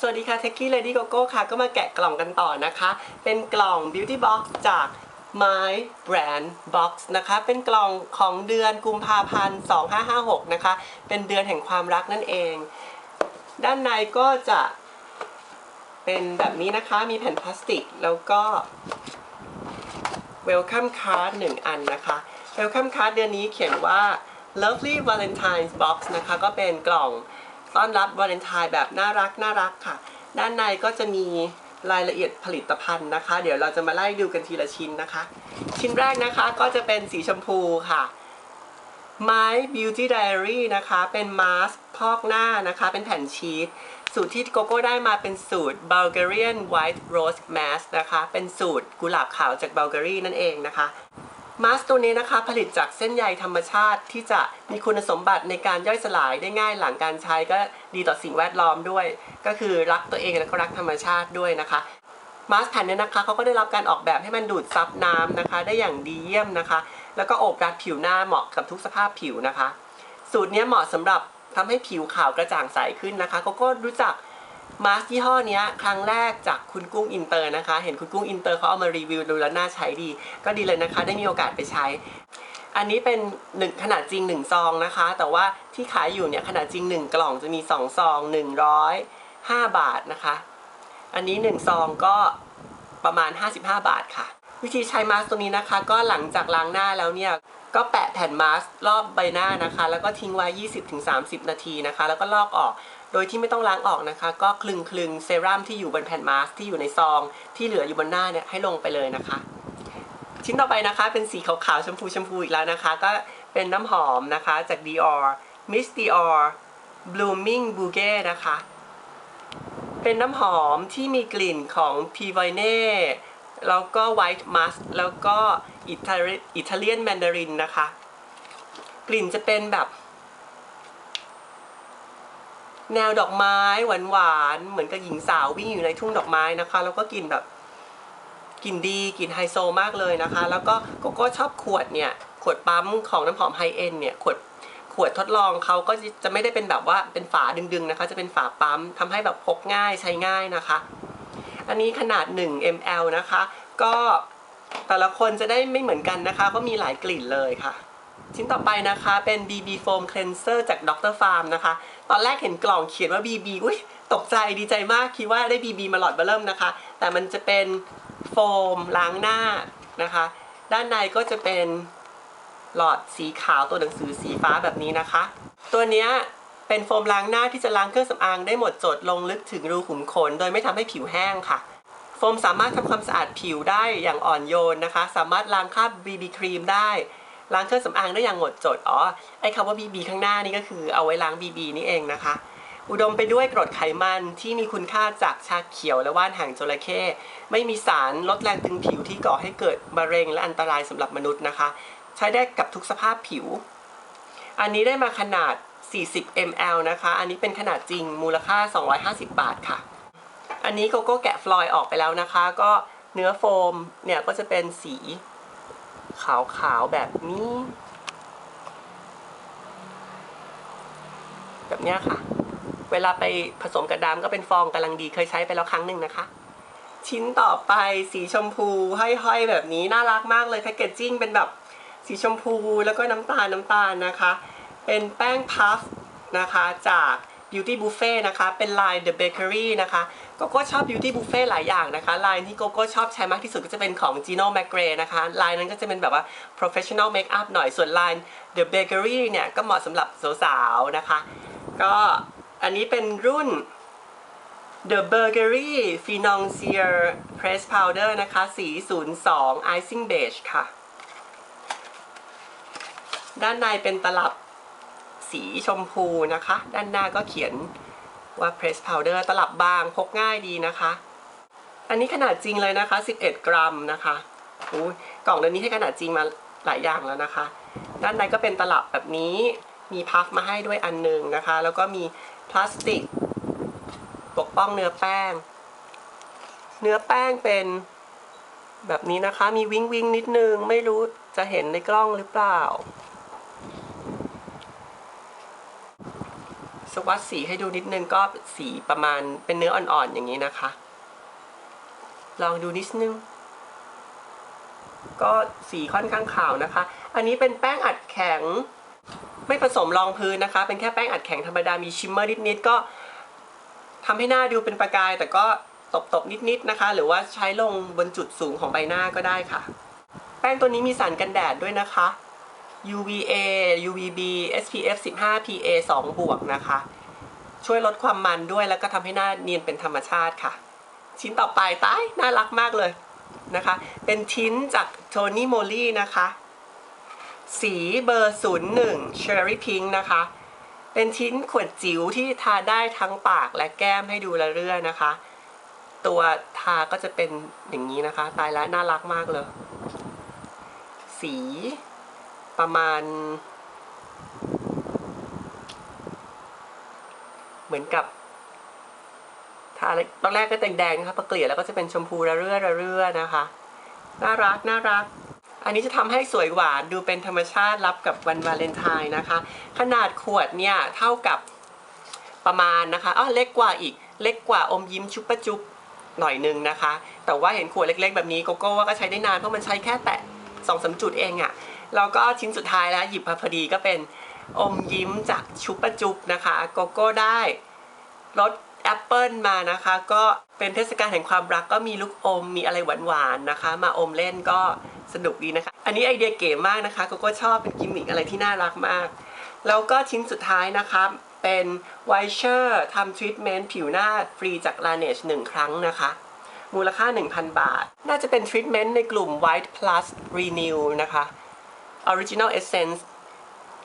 สวัสดีค่ะ t e c h i e Lady Gogo ค่ะ ก็มาแกะกล่องกันต่อนะคะ เป็นกล่อง Beauty Box จาก My Brand Box นะคะ เป็นกล่องของเดือนกุมภาพันธ์ 2556 นะคะ เป็นเดือนแห่งความรักนั่นเอง ด้านในก็จะเป็นแบบนี้นะคะ มีแผ่นพลาสติก แล้วก็ Welcome Card หนึ่งอันนะคะ Welcome Card เดือนนี้เขียนว่า Lovely Valentine's Box นะคะ ก็เป็นกล่อง ต้อนรับวาเลนไทน์แบบน่ารักน่ารักค่ะ ด้านในก็จะมีรายละเอียดผลิตภัณฑ์นะคะ เดี๋ยวเราจะมาไล่ดูกันทีละชิ้นนะคะ ชิ้นแรกนะคะก็จะเป็นสีชมพูค่ะ My Beauty Diary นะคะ เป็นมาสก์พอกหน้านะคะ เป็นแผ่นชีสสูตรที่โกโก้ได้มาเป็นสูตร Bulgarian White Rose Mask นะคะ เป็นสูตรกุหลาบขาวจากบัลการีนั่นเองนะคะ มาสก์ตัวนี้นะคะผลิตจากเส้นใยธรรมชาติที่จะมีคุณสมบัติในการย่อยสลายได้ง่ายหลังการใช้ก็ดีต่อสิ่งแวดล้อมด้วย ก็คือรักตัวเองและก็รักธรรมชาติด้วยนะคะมาสก์แผ่นเนี้นะคะเขาก็ได้รับการออกแบบให้มันดูดซับน้ำนะคะ ได้อย่างดีเยี่ยมนะคะ แล้วก็โอบรัดผิวหน้าเหมาะกับทุกสภาพผิวนะคะ สูตรนี้เหมาะสำหรับทำให้ผิวขาวกระจ่างใสขึ้นนะคะเขาก็รู้จัก มาสก์ยี่ห้อเนี้ยครั้งแรกจากคุณกุ้งอินเตอร์นะคะ เห็นคุณกุ้งอินเตอร์เขาเอามารีวิวดูแล้วน่าใช้ดี ก็ดีเลยนะคะ ได้มีโอกาสไปใช้ อันนี้เป็นหนึ่งขนาดจริงหนึ่งซองนะคะ แต่ว่าที่ขายอยู่เนี่ยขนาดจริงหนึ่งกล่องจะมีสองซองหนึ่งร้อยห้าบาทนะคะ อันนี้หนึ่งซองก็ประมาณ 55 บาทค่ะ วิธีใช้มาสก์ตัวนี้นะคะ ก็หลังจากล้างหน้าแล้วเนี่ยก็แปะแผ่นมาสก์รอบใบหน้านะคะ แล้วก็ทิ้งไว้ 20-30 นาทีนะคะ แล้วก็ลอกออกโดยที่ไม่ต้องล้างออกนะคะ ก็คลึงคลึงเซรั่มที่อยู่บนแผ่นมาสก์ที่อยู่ในซอง ที่เหลืออยู่บนหน้าเนี่ยให้ลงไปเลยนะคะ ชิ้นต่อไปนะคะเป็นสีขาวๆชมพูชมพูอีกแล้วนะคะ ก็เป็นน้ำหอมนะคะจาก Dior Miss Dior Blooming Bouquet นะคะ เป็นน้ำหอมที่มีกลิ่นของ p i v i n e แล้วก็ White Musk แล้วก็อิตาลีอิตาเลียนแมนดารินนะคะ กลิ่นจะเป็นแบบ แนวดอกไม้หวานๆ เหมือนกับหญิงสาววิ่งอยู่ในทุ่งดอกไม้นะคะ แล้วก็กลิ่นแบบกลิ่นดีกลิ่นไฮโซมากเลยนะคะ แล้วก็โกโก้ชอบขวดเนี่ย ขวดปั๊มของน้ำหอมไฮเอ็นเนี่ย ขวดขวดทดลองเขาก็จะไม่ได้เป็นแบบว่าเป็นฝาดึงๆนะคะ จะเป็นฝาปั๊มทำให้แบบพกง่ายใช้ง่ายนะคะ อันนี้ขนาด 1 ml นะคะ ก็แต่ละคนจะได้ไม่เหมือนกันนะคะ ก็มีหลายกลิ่นเลยค่ะ ชิ้นต่อไปนะคะเป็น BB Foam Cleanser จาก Dr. Farm นะคะ ตอนแรกเห็นกล่องเขียนว่า BB อุ้ยตกใจดีใจมากคิดว่าได้ BB มาหลอดเบอร์เริ่มนะคะ แต่มันจะเป็นโฟมล้างหน้านะคะ ด้านในก็จะเป็นหลอดสีขาวตัวหนังสือสีฟ้าแบบนี้นะคะ ตัวเนี้ย เป็นโฟมล้างหน้าที่จะล้างเครื่องสำอางได้หมดจดลงลึกถึงรูขุมขน โดยไม่ทำให้ผิวแห้งค่ะ โฟมสามารถทำความสะอาดผิวได้อย่างอ่อนโยนนะคะ สามารถล้างคราบ BB ครีมได้ล้างเครื่องสำอางได้อย่างหมดจด อ๋อ ไอ้คำว่า BB ข้างหน้านี่ก็คือเอาไว้ล้าง BB นี่เองนะคะ อุดมไปด้วยกรดไขมันที่มีคุณค่าจากชาเขียวและว่านหางจระเข้ ไม่มีสารลดแรงตึงผิวที่ก่อให้เกิดมะเร็งและอันตรายสำหรับมนุษย์นะคะ ใช้ได้กับทุกสภาพผิว อันนี้ได้มาขนาด 40 ml นะคะ อันนี้เป็นขนาดจริงมูลค่า 250 บาทค่ะ อันนี้โกโก้แกะฟลอยออกไปแล้วนะคะ ก็เนื้อโฟมเนี่ยก็จะเป็นสีขาวๆแบบนี้ แบบนี้ค่ะ เวลาไปผสมกับดำก็เป็นฟองกำลังดีเคยใช้ไปแล้วครั้งหนึ่งนะคะ ชิ้นต่อไปสีชมพูห้อยๆแบบนี้น่ารักมากเลยแพคเกจจิ้งเป็นแบบสีชมพูแล้วก็น้ำตาลน้ำตาลนะคะ เป็นแป้งพัฟนะคะจาก Beauty Buffet นะคะ เป็นลาย The Bakery นะคะโกโก้ชอบ Beauty Buffet หลายอย่างนะคะ ลายที่โกโก้ชอบใช้มากที่สุดก็จะเป็นของ Gino McGray นะคะ ลายนั้นก็จะเป็นแบบว่า professional makeup หน่อย ส่วนลาย The Bakery เนี่ยก็เหมาะสำหรับสาวๆนะคะ ก็อันนี้เป็นรุ่น The Burgery Financier Press Powder นะคะ สี 02 Icing Beige ค่ะ ด้านในเป็นตลับ สีชมพูนะคะ ด้านหน้าก็เขียนว่า Press Powder ตลับบางพกง่ายดีนะคะ อันนี้ขนาดจริงเลยนะคะ 11 กรัมนะคะอุ๊ยกล่องเดือนนี้ให้ขนาดจริงมาหลายอย่างแล้วนะคะ ด้านในก็เป็นตลับแบบนี้ มีพัฟมาให้ด้วยอันหนึ่งนะคะ แล้วก็มีพลาสติก ปกป้องเนื้อแป้ง เนื้อแป้งเป็นแบบนี้นะคะ มีวิงวิงนิดนึง ไม่รู้จะเห็นในกล้องหรือเปล่า สวัสดสีให้ดูนิดนึงก็สีประมาณเป็นเนื้ออ่อนๆอย่างนี้นะคะ ลองดูนิดนึง ก็สีค่อนข้างขาวนะคะ อันนี้เป็นแป้งอัดแข็ง ไม่ผสมรองพื้นนะคะ เป็นแค่แป้งอัดแข็งธรรมดามีชิมเมอร์นิดๆก็ทำให้หน้าดูเป็นประกาย แต่ก็ตบๆนิดๆนะคะ หรือว่าใช้ลงบนจุดสูงของใบหน้าก็ได้ค่ะ แป้งตัวนี้มีสารกันแดดด้วยนะคะ UVA UVB SPF 15 PA 2 บวกนะคะ ช่วยลดความมันด้วยแล้วก็ทำให้หน้าเนียนเป็นธรรมชาติค่ะ ชิ้นต่อไปตายน่ารักมากเลยนะคะ เป็นชิ้นจากโทนี่โมลี่นะคะ สีเบอร์ 01 Cherry Pink นะคะ เป็นชิ้นขวดจิ๋วที่ทาได้ทั้งปากและแก้มให้ดูละเรื่อนะคะ ตัวทาก็จะเป็นอย่างนี้นะคะ ตายแล้วน่ารักมากเลย สี ประมาณ เหมือนกับทาตอนแรกก็แดงๆนะคะพอเกลี่ยแล้วก็จะเป็นชมพูระเรื่อระเรื่อนะคะ น่ารักน่ารัก อันนี้จะทำให้สวยหวานดูเป็นธรรมชาติรับกับวันวาเลนไทน์นะคะ ขนาดขวดเนี่ยเท่ากับประมาณนะคะอ๋อเล็กกว่าอีกเล็กกว่าอมยิ้มชุบปะจุบหน่อยนึงนะคะ แต่ว่าเห็นขวดเล็กๆ แบบนี้โกโก้ว่าก็ใช้ได้นานเพราะมันใช้แค่แตะสองสามจุดเองอะ่ะ แล้วก็ชิ้นสุดท้ายแล้วหยิบมาพอดีก็เป็นอมยิ้มจากชุบปะจุบนะคะ โกโก้ได้รสแอปเปิลมานะคะ ก็เป็นเทศกาลแห่งความรักก็มีลูกอมมีอะไรหวานๆนะคะ มาอมเล่นก็สนุกดีนะคะ อันนี้ไอเดียเก๋มากนะคะโกโก้ชอบเป็นกิมมิคอะไรที่น่ารักมาก แล้วก็ชิ้นสุดท้ายนะคะเป็นไวเชอร์ทำทรีทเมนต์ผิวหน้าฟรีจาก Laneige หนึ่งครั้งนะคะ มูลค่า 1,000 บาท น่าจะเป็นทรีทเมนต์ในกลุ่ม White Plus Renew นะคะ Original Essence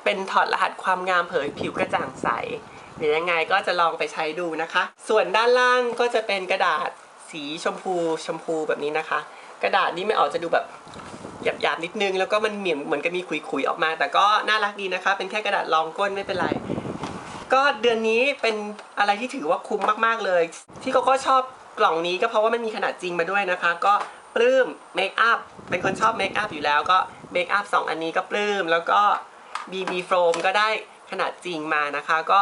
เป็นถอดรหัสความงามเผยผิวกระจ่างใสเดี๋ยวยังไงก็จะลองไปใช้ดูนะคะ ส่วนด้านล่างก็จะเป็นกระดาษสีชมพูชมพูแบบนี้นะคะ กระดาษนี้ไม่ออกจะดูแบบหยาบๆนิดนึง แล้วก็มันเหมือนเหมือนกับมีขุยๆออกมา แต่ก็น่ารักดีนะคะ เป็นแค่กระดาษรองก้นไม่เป็นไร ก็เดือนนี้เป็นอะไรที่ถือว่าคุ้มมากๆเลย ที่เขาก็ชอบกล่องนี้ก็เพราะว่ามันมีขนาดจริงมาด้วยนะคะ ก็ปลื้มเมคอัพเป็นคนชอบเมคอัพอยู่แล้วก็ เมคอัพสองอันนี้ก็ปลื้ม แล้วก็ BB Foam ก็ได้ขนาดจริงมานะคะ ก็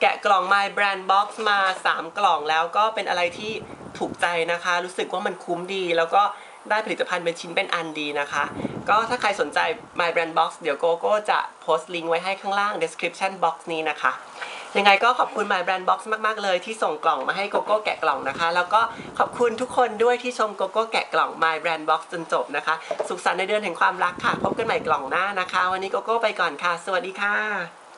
แกะกล่อง My Brand Box มา 3 กล่องแล้วก็เป็นอะไรที่ถูกใจนะคะ รู้สึกว่ามันคุ้มดีแล้วก็ ได้ผลิตภัณฑ์เป็นชิ้นเป็นอันดีนะคะ ก็ถ้าใครสนใจ My Brand Box เดี๋ยวโกโก้จะโพสต์ลิงก์ไว้ให้ข้างล่าง description box นี้นะคะ ยังไงก็ขอบคุณ My Brand Box มาก ๆ เลยที่ส่งกล่องมาให้โกโก้แกะกล่องนะคะ แล้วก็ขอบคุณทุกคนด้วยที่ชมโกโก้แกะกล่อง My Brand Box จนจบนะคะ สุขสันต์ในเดือนแห่งความรักค่ะ พบกันใหม่กล่องหน้านะคะ วันนี้โกโก้ไปก่อนค่ะ สวัสดีค่ะ